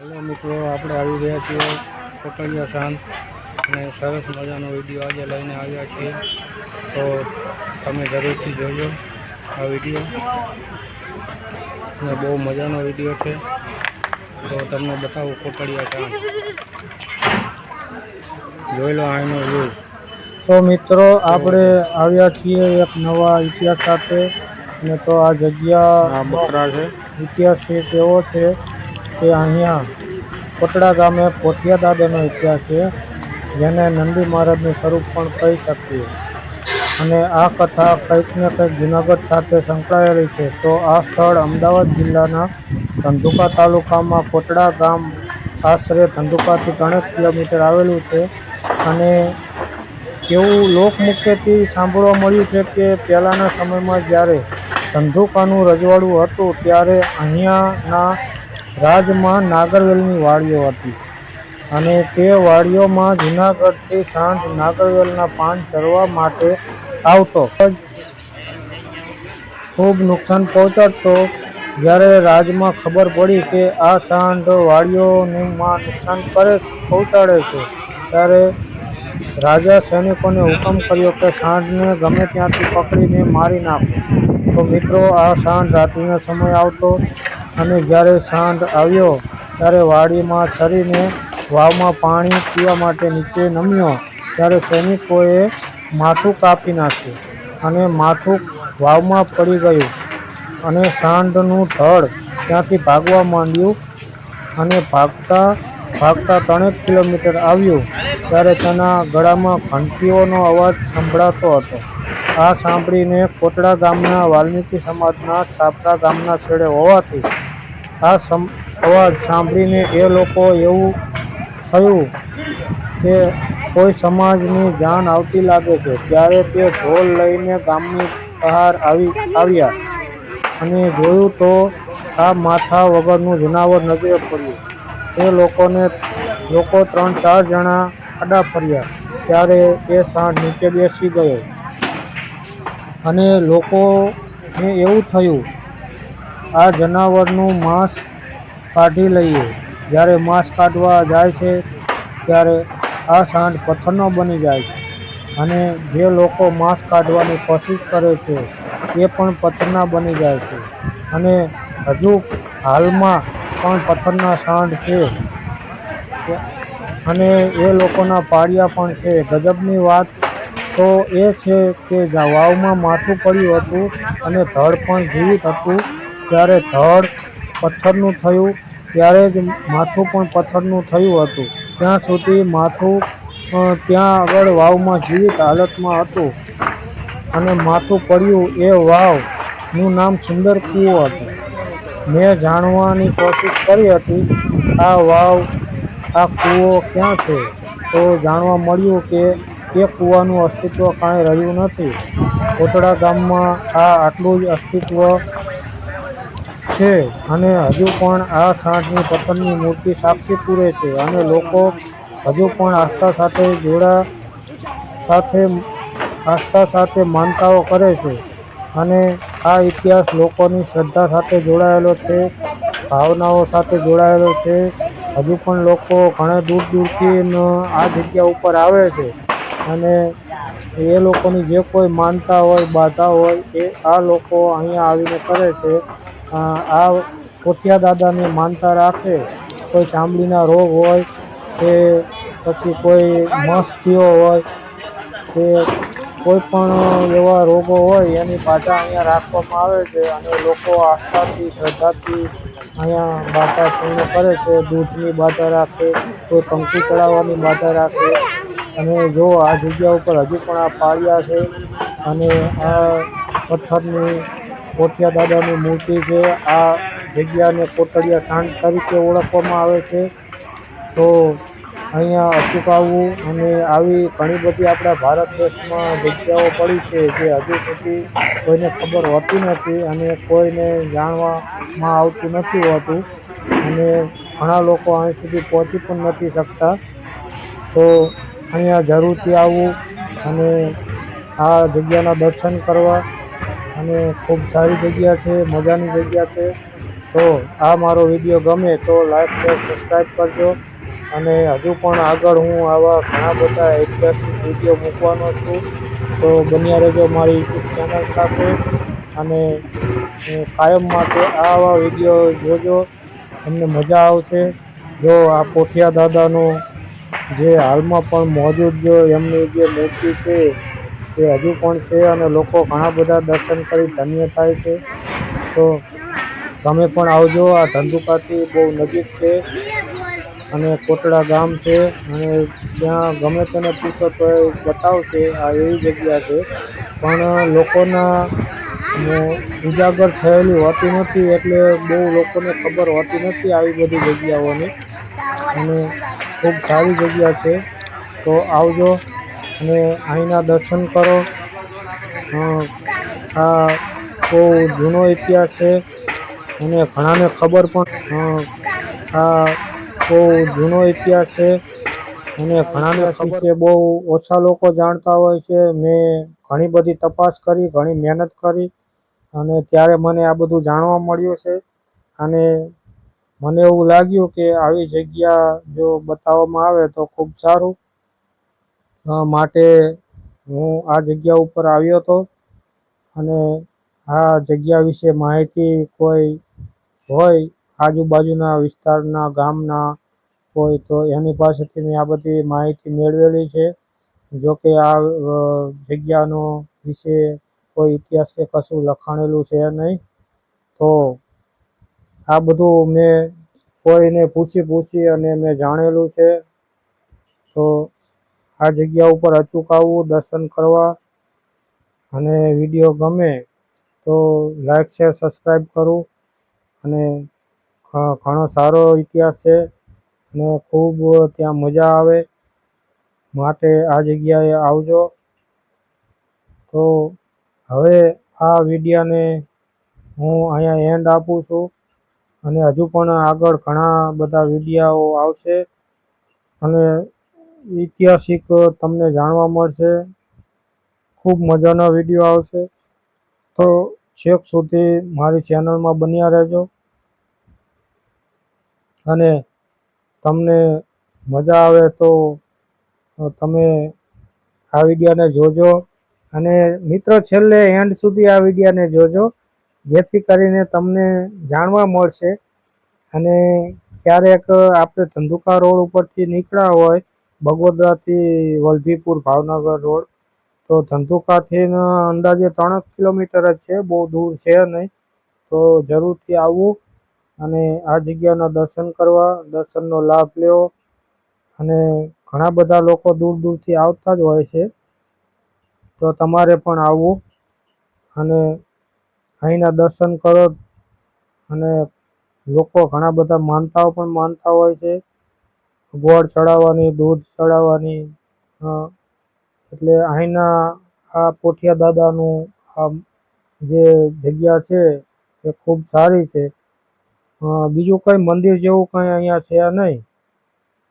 Hello મિત્રો આપણે આવી રહ્યા છીએ કોટડિયા શાંત અને સરસ મજાનો વીડિયો આજે લઈને આવ્યા છીએ. તો તમે જરૂરથી જોજો આ વીડિયો. અને બહુ મજાનો વીડિયો છે. તો તમને બતાવું કોટડિયા શાંત. જોઈ લો આનો વ્યૂઝ તો મિત્રો આપણે આવ્યા છીએ એક નવા ઇતિહાસ સાથે. અને તો આ જગ્યા બકરા છે. ઇતિહાસ એક એવો છે કે અહીંયા કોટડા ગામે પોઠિયા દાદાનો ઇતિહાસ છે, જેને નંદી મહારાજનું સ્વરૂપ પણ કહી શકીએ. અને આ કથા કંઈક ને કંઈક જુનાગઢ સાથે સંકળાયેલી છે, તો આ સ્થળ અમદાવાદ જિલ્લાના ધંધુકા તાલુકામાં કોટડા ગામ આશરે ધંધુકાથી ત્રણેક કિલોમીટર આવેલું છે. અને એવું લોકમુખ્યથી સાંભળવા મળ્યું છે કે પહેલાંના સમયમાં જ્યારે ધંધુકાનું રજવાડું હતું, ત્યારે અહીંયાના રાજમાં નાગરવેલની વાડીઓ હતી અને તે વાડીઓમાં જૂનાગઢથી સાંજ નાગરવેલના પાન ચરવા માટે આવતો. ખૂબ નુકસાન પહોંચાડતો. જ્યારે રાજમાં ખબર પડી કે આ સાંઢ વાડીઓમાં નુકસાન કરે પહોંચાડે છે, ત્યારે રાજા સૈનિકોને હુકમ કર્યો કે સાંઢને ગમે ત્યાંથી પકડીને મારી નાખો. તો મિત્રો, આ સાંઢ રાત્રિના સમય આવતો. અને જ્યારે સાંજ આવ્યો, ત્યારે વાડીમાં છરીને વાવમાં પાણી પીવા માટે નીચે નમ્યો, ત્યારે સૈનિકોએ માથું કાપી નાખ્યું અને માથું વાવમાં પડી ગયું અને સાંઢનું ધડ ત્યાંથી ભાગવા માંડ્યું અને ભાગતા ભાગતા ત્રણેક કિલોમીટર આવ્યું, ત્યારે તેના ગળામાં ઘંટીઓનો અવાજ સંભળાતો હતો. આ સાંભળીને કોટડા ગામના વાલ્મીકી સમાજના છાપરા ગામના છેડે હોવાથી આ સમ, અવાજ સાંભળીને એ લોકો એવું થયું કે કોઈ સમાજની જાન આવતી લાગે છે. ત્યારે તે ઢોલ લઈને ગામની બહાર આવી, આવ્યા અને જોયું તો આ માથા વગરનું જનાવર નજરે પડ્યું. એ લોકોને, લોકો ત્રણ ચાર જણા આડા ફર્યા. ત્યારે એ સાંઢ નીચે બેસી ગયો. અને લોકોને એવું થયું, આ જનાવરનું માંસ કાઢી લઈએ. જ્યારે માંસ કાઢવા જાય છે, ત્યારે આ સાંઢ પથ્થરનો બની જાય છે. અને જે લોકો માંસ કાઢવાની કોશિશ કરે છે, એ પણ પથ્થરના બની જાય છે. અને હજુ હાલમાં પણ પથ્થરના સાંઢ છે. અને એ લોકોના પાળિયા પણ છે. ગજબની વાત તો એ છે કે વાવમાં માથું પડ્યું હતું અને ધડ પણ જીવિત હતું. ત્યારે ધડ પથ્થરનું થયું, ત્યારે જ માથું પણ પથ્થરનું થયું હતું. ત્યાં સુધી માથું ત્યાં આગળ વાવમાં જીવિત હાલતમાં હતું અને માથું પડ્યું એ વાવનું નામ સુંદર કૂવો હતું. મેં જાણવાની કોશિશ કરી હતી, આ વાવ, આ કૂવો ક્યાં છે? તો જાણવા મળ્યું કે એ કૂવાનું અસ્તિત્વ કાંઈ રહ્યું નથી. કોટડા ગામમાં આ આટલું જ અસ્તિત્વ છે અને હજુ પણ આ સાંઢની પતનની મૂર્તિ સાક્ષી પૂરે છે અને લોકો હજુ પણ આસ્થા સાથે જોડા સાથે, આસ્થા સાથે માનતાઓ કરે છે અને આ ઇતિહાસ લોકોની શ્રદ્ધા સાથે જોડાયેલો છે, ભાવનાઓ સાથે જોડાયેલો છે. હજુ પણ લોકો ઘણા દૂર દૂરથી આ જગ્યા ઉપર આવે છે. અને એ લોકોની જે કોઈ માનતા હોય, બાધા હોય, એ આ લોકો અહીંયા આવીને કરે છે. આ પોઠિયા દાદાને માનતા રાખે. કોઈ ચામડીના રોગ હોય કે પછી કોઈ મસ્ત થયો હોય કે કોઈ પણ એવા રોગો હોય, એની બાધા અહીંયા રાખવામાં આવે છે અને લોકો આસ્થાથી, શ્રદ્ધાથી અહીંયા બાધા પૂર્ણ કરે છે. દૂધની બાધા રાખે, કોઈ કંકુ ચડાવવાની બાધા રાખે. અને જો આ જગ્યા ઉપર હજુ પણ આ પાળિયા છે અને આ પથ્થરની કોઠિયા દાદાની મૂર્તિ છે, આ જગ્યાને કોટડિયા સાંઢ તરીકે ઓળખવામાં આવે છે. તો અહીંયા અચૂક આવવું અને આવી ઘણી બધી આપણા ભારત દેશમાં જગ્યાઓ પડી છે જે હજુ સુધી કોઈને ખબર હોતી નથી અને કોઈને જાણવામાં આવતું નથી હોતું અને ઘણા લોકો અહીં સુધી પહોંચી પણ નથી શકતા. તો અહીંયા જરૂરથી આવવું અને આ જગ્યાના દર્શન કરવા. અને ખૂબ સારી જગ્યા છે, મજાની જગ્યા છે. તો આ મારો વીડિયો ગમે તો લાઈક શેર સબસ્ક્રાઈબ કરજો. અને હજુ પણ આગળ હું આવા ઘણા બધા ઐતિહાસિક વીડિયો મૂકવાનો છું. તો બન્યા રહેજો મારી યુટ્યુબ ચેનલ સાથે. અને કાયમ માટે આવા વીડિયો જોજો. તમને મજા આવશે. જો આ પોઠિયા દાદાનું જે હાલમાં પણ મોજૂદ એમની જે મૂર્તિ છે તે હજુ પણ છે અને લોકો ઘણા બધા દર્શન કરી ધન્ય થાય છે. તો તમે પણ આવજો, આ ધંધુકાથી બહુ નજીક છે અને કોટડા ગામ છે અને ત્યાં ગમે તેને પૂછો તો એ બતાવશે, આ એવી જગ્યા છે. પણ લોકોના ઉજાગર થયેલી હોતી નથી, એટલે બહુ લોકોને ખબર હોતી નથી આવી બધી જગ્યાઓની. અને ખૂબ સારી જગ્યા છે. તો આવજો અને અહીંના દર્શન કરો. આ બહુ જૂનો ઇતિહાસ છે અને ઘણાને ખબર પણ આ બહુ જૂનો ઇતિહાસ છે અને ઘણાને વિશે બહુ ઓછા લોકો જાણતા હોય છે. મેં ઘણી બધી તપાસ કરી ઘણી મહેનત કરી અને ત્યારે મને આ બધું જાણવા મળ્યું છે. અને મને એવું લાગ્યું કે આવી જગ્યા જો બતાવવામાં આવે તો ખૂબ સારું. માટે હું આ જગ્યા ઉપર આવ્યો હતો અને આ જગ્યા વિશે માહિતી કોઈ હોય આજુબાજુના વિસ્તારના ગામના હોય તો એની પાસેથી મેં આ બધી માહિતી મેળવેલી છે. જો કે આ જગ્યાનો વિશે કોઈ ઇતિહાસ કે કશું લખાણેલું છે નહીં, તો આ બધું મેં કોઈને પૂછી પૂછી અને મેં જાણેલું છે. તો આ જગ્યા ઉપર અચૂક આવવું, દર્શન કરવા અને વીડિયો ગમે તો લાઈક, શેર સબસ્ક્રાઈબ કરું. અને ઘણો સારો ઇતિહાસ છે અને ખૂબ ત્યાં મજા આવે. માટે આ જગ્યાએ આવજો. તો હવે આ વિડીયાને હું અહીંયા એન્ડ આપું છું. અને હજુ પણ આગળ ઘણા બધા વિડીયાઓ આવશે. અને ઐતિહાસિક તમને જાણવા મળશે. ખૂબ મજાના વીડિયો આવશે. તો છેક સુધી મારી ચેનલમાં બન્યા રહેજો. અને તમને મજા આવે તો તમે આ વિડીયાને જોજો. અને મિત્રો છેલ્લે એન્ડ સુધી આ વિડીયાને જોજો. જેથી કરીને તમને જાણવા મળશે અને ક્યારેક આપણે ધંધુકા રોડ ઉપરથી નીકળ્યા હોય, બગોદરાથી વલભીપુર, ભાવનગર રોડ, તો ધંધુકાથી અંદાજે ત્રણ કિલોમીટર જ છે, બહુ દૂર છે નહીં. તો જરૂરથી આવવું અને આ જગ્યાના દર્શન કરવા, દર્શનનો લાભ લેવો અને ઘણા બધા લોકો દૂર દૂરથી આવતા જ હોય છે. તો તમારે પણ આવવું અને અહીંના દર્શન કરો અને લોકો ઘણા બધા માનતાઓ પણ માનતા હોય છે. ગોળ ચડાવવાની, દૂધ ચડાવવાની એટલે અહીંના આ પોઠિયા દાદાનું આ જે જગ્યા છે એ ખૂબ સારી છે. બીજું કંઈ મંદિર જેવું કંઈ અહીંયા છે નહીં.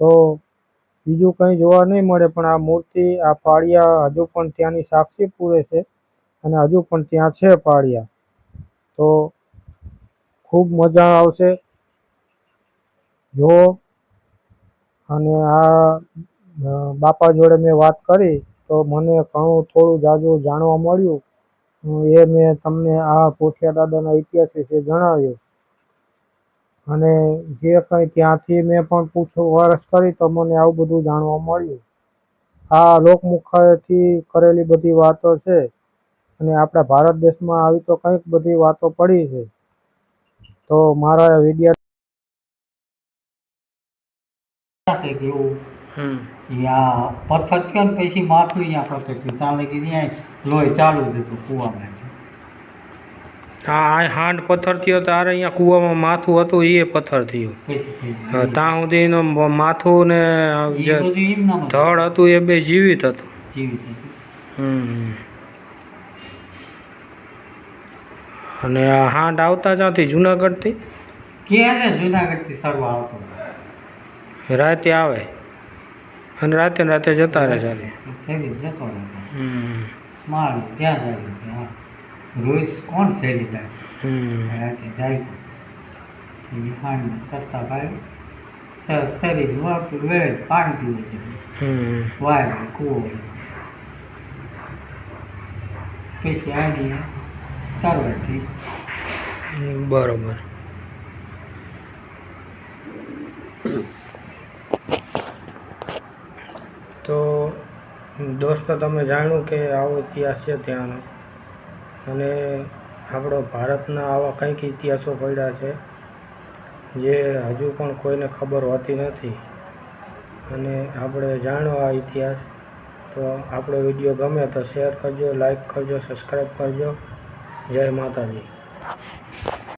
તો બીજું કંઈ જોવા નહીં મળે, પણ આ મૂર્તિ, આ પાળિયા હજુ પણ ત્યાંની સાક્ષી પૂરે છે અને હજુ પણ ત્યાં છે પાળિયા. તો ખૂબ મજા આવશે. જો અને આ બાપા જોડે મેં વાત કરી તો મને ઘણું થોડું જાજુ જાણવા મળ્યું. એ મેં તમને આ પોઠિયા દાદાના ઇતિહાસ વિશે જણાવ્યું. અને જે કંઈ ત્યાંથી મેં પણ પૂછો વરસ કરી તો મને આવું બધું જાણવા મળ્યું. આ લોકમુખાથી કરેલી બધી વાતો છે. અને આપણા ભારત દેશમાં આવી તો કંઈક બધી વાતો પડી છે. તો મારા વીડિયો પથ્થર થયો ને પછી માથું અહીંયા પથ્થર થયું. ચાલે કે ત્યાં લોહી ચાલુ જ હતું કૂવામાં હા હાંડ પથ્થર થયો તારે અહીંયા કૂવામાં માથું હતું એ પથ્થર થયું. ત્યાં સુધીનો માથું ને. ધડ હતું એ બે જીવિત હતું. જીવિત હતું. હમ. અને આ હાંડ આવતા જ્યાંથી જુનાગઢથી? કે ને જુનાગઢથી સરવા આવતો રાતે આવે. અને રાતે રાતે જતા રહે સારી શેરી જતો રહેતો હમ. માળ જ્યાં જાય હા. રોજ કોણ શેરી જાય? હમ. રાતે જાય એ હાંડને સરતા સ- શરીર વળતું વેળે પાણી પીવે છે. હમ. વાય કૂવો. પછી આની તરવાથી બરાબર. તો દોસ્તો, તમે જાણ્યું કે આવો ઇતિહાસ છે ત્યાંનો. અને આપણો ભારતના આવા કંઈક ઇતિહાસો પડ્યા છે, જે હજુ પણ કોઈને ખબર હોતી નથી. અને આપણે જાણો આ ઇતિહાસ. તો આપણો વીડિયો ગમે તો શેર કરજો, લાઈક કરજો, સબસ્ક્રાઈબ કરજો. જય માતાજી.